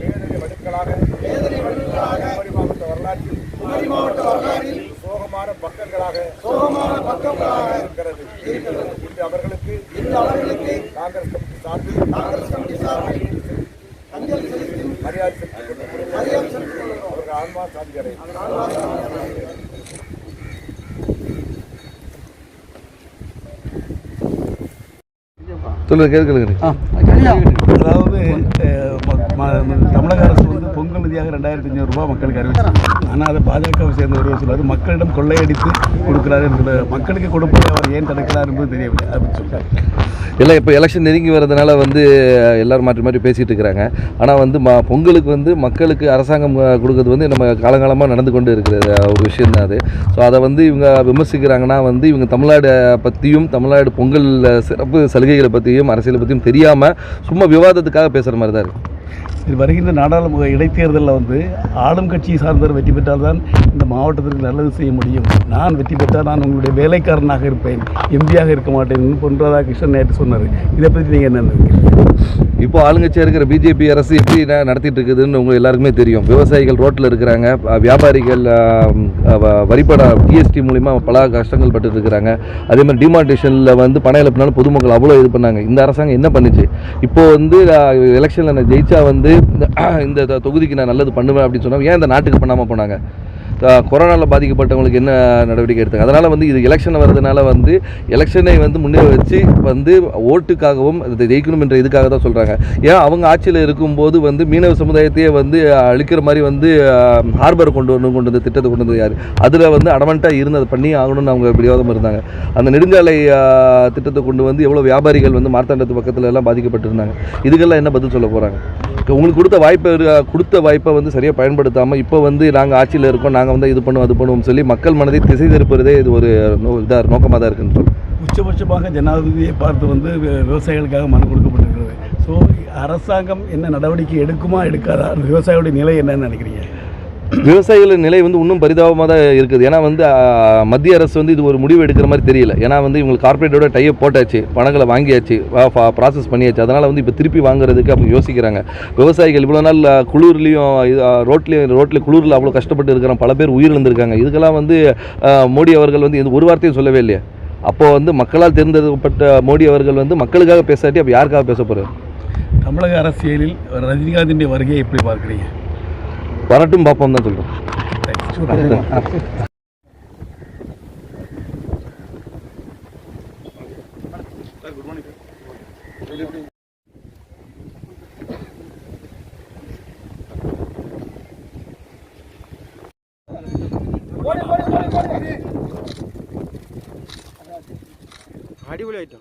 வேதனை வடுக்களாக வேதனை வடுக்களாக குமரி மாவட்ட வரலாற்றில் குமரி சோகமான பக்கங்களாக சோகமான பக்கங்களாக இருக்கிறது இருக்கிறது இன்று அவர்களுக்கு இன்று அவர்களுக்கு காங்கிரஸ் கமிட்டி காங்கிரஸ் கமிட்டி மரியாதை மரியாதை செலுத்தி அவர்கள் ஆன்மா சாந்தி அடையும் சொல்லுங்க கேட்கலுங்க அதாவது தமிழக அரசு வந்து பொங்கல் நிதியாக ரெண்டாயிரத்தி ஐநூறு ரூபாய் மக்களுக்கு அறிவிச்சிருக்காங்க. ஆனால் அதை பாஜகவை சேர்ந்த ஒருவர் சொல்றாரு மக்களிடம் கொள்ளையடித்து கொடுக்கிறாரு என்கிற மக்களுக்கு கொடுப்பதை அவர் ஏன் தடுக்கிறார் என்பது தெரியவில்லை அப்படின்னு சொல்லிட்டாங்க இல்லை இப்போ எலெக்ஷன் நெருங்கி வரதுனால வந்து எல்லாரும் மாற்றி மாற்றி பேசிகிட்டு இருக்கிறாங்க. ஆனால் வந்து ம பொங்கலுக்கு வந்து மக்களுக்கு அரசாங்கம் கொடுக்கறது வந்து நம்ம காலங்காலமாக நடந்து கொண்டு இருக்கிற ஒரு விஷயம் தான் அது. ஸோ அதை வந்து இவங்க விமர்சிக்கிறாங்கன்னா வந்து இவங்க தமிழ்நாடு பற்றியும் தமிழ்நாடு பொங்கல் சிறப்பு சலுகைகளை பற்றியும் அரசியலை பற்றியும் தெரியாமல் சும்மா விவாதத்துக்காக பேசுகிற மாதிரி தான் இருக்குது இது வருகின்ற நாடாளுமன்ற இடைத்தேர்தலில் வந்து ஆளும் கட்சியை சார்ந்தவர் வெற்றி பெற்றால்தான் இந்த மாவட்டத்திற்கு நல்லது செய்ய முடியும். நான் வெற்றி பெற்றால் நான் உங்களுடைய வேலைக்காரனாக இருப்பேன் எம்பியாக இருக்க மாட்டேன் பொன் ராதாகிருஷ்ணன் நேற்று சொன்னார். இதை பற்றி நீங்கள் என்ன நினைக்கிறீங்க? இப்போ ஆளுங்கட்சியாக இருக்கிற பிஜேபி அரசு எப்படி நடத்திட்டு இருக்குதுன்னு உங்க எல்லாருக்குமே தெரியும். விவசாயிகள் ரோட்டில் இருக்கிறாங்க வியாபாரிகள் வ- வரிப்பட ஜிஎஸ்டி மூலிமா பல கஷ்டங்கள் பட்டு இருக்கிறாங்க அதே மாதிரி டிமார்டேஷனில் வந்து பண இழப்புனால பொதுமக்கள் அவ்வளோ இது பண்ணாங்க. இந்த அரசாங்கம் என்ன பண்ணுச்சு? இப்போ வந்து எலெக்ஷனில் நான் ஜெயிச்சா வந்து இந்த- தொகுதிக்கு நான் நல்லது பண்ணுவேன் அப்படின்னு சொன்னால் ஏன் இந்த நாட்டுக்கு பண்ணாமல் போனாங்க? கொரோனாவில் பாதிக்கப்பட்டவங்களுக்கு என்ன நடவடிக்கை எடுத்தாங்க? அதனால் வந்து இது எலெக்ஷன் வர்றதுனால வந்து எலெக்ஷனை வந்து முன்னே வச்சு வந்து ஓட்டுக்காகவும் அதை ஜெயிக்கணும் என்ற இதுக்காக தான் சொல்கிறாங்க ஏன்? அவங்க ஆட்சியில் இருக்கும்போது வந்து மீனவ சமுதாயத்தையே வந்து அழிக்கிற மாதிரி வந்து ஹார்பர் கொண்டு வரணும் கொண்டு வந்து திட்டத்தை கொண்டு வந்து யார்? அதில் வந்து அடமெண்ட்டாக இருந்து அதை பண்ணி ஆகணும்னு அவங்க பிடிவாதம் இருந்தாங்க. அந்த நெடுஞ்சாலை திட்டத்தை கொண்டு வந்து எவ்வளோ வியாபாரிகள் வந்து மார்த்தாண்டத்து பக்கத்தில் எல்லாம் பாதிக்கப்பட்டிருந்தாங்க. இதுக்கெல்லாம் என்ன பதில் சொல்ல போகிறாங்க உங்களுக்கு கொடுத்த வாய்ப்பை கொடுத்த வாய்ப்பை வந்து சரியாக பயன்படுத்தாமல் இப்போ வந்து நாங்கள் ஆட்சியில் இருக்கோம் நாங்கள் வந்து இது பண்ணுவோம் அது பண்ணுவோம் சொல்லி மக்கள் மனதை திசை திருப்புறதே இது ஒரு நோ இதாக நோக்கமாக தான் இருக்குன்னு உச்சபட்சமாக ஜனாதிபதியை பார்த்து வந்து வி- விவசாயிகளுக்காக மனு கொடுக்கப்பட்டிருக்கிறது. ஸோ அரசாங்கம் என்ன நடவடிக்கை எடுக்குமா எடுக்காதா? அந்த விவசாயிகளுடைய நிலை என்னன்னு நினைக்கிறீங்க? விவசாயிகளின் நிலை வந்து இன்னும் பரிதாபமாக தான் இருக்குது. ஏன்னா வந்து மத்திய அரசு வந்து இது ஒரு முடிவு எடுக்கிற மாதிரி தெரியல. ஏன்னா வந்து இவங்களுக்கு கார்ப்பரேட்டோட டையை போட்டாச்சு பணங்களை வாங்கியாச்சு ப்ராசஸ் பண்ணியாச்சு. அதனால் வந்து இப்போ திருப்பி வாங்குறதுக்கு அவங்க யோசிக்கிறாங்க. விவசாயிகள் இவ்வளோ நாள் ஆஹ், ரோட்லேயும் ரோட்டில் குளிரில் அவ்வளோ கஷ்டப்பட்டு இருக்கிற பல பேர் உயிரிழந்திருக்காங்க. இதுக்கெல்லாம் வந்து மோடி அவர்கள் வந்து எந்த ஒரு வார்த்தையும் சொல்லவே இல்லையா. அப்போது வந்து மக்களால் தேர்ந்தெடுக்கப்பட்ட மோடி அவர்கள் வந்து மக்களுக்காக பேசாட்டி அப்போ யாருக்காக பேச போகிறார் தமிழக அரசியலில் ரஜினிகாந்தின் வருகையை எப்படி பார்க்குறீங்க? வரட்டும் பார்ப்போம் தான் சொல்கிறோம் അടിപൊളിയായിട്ടോ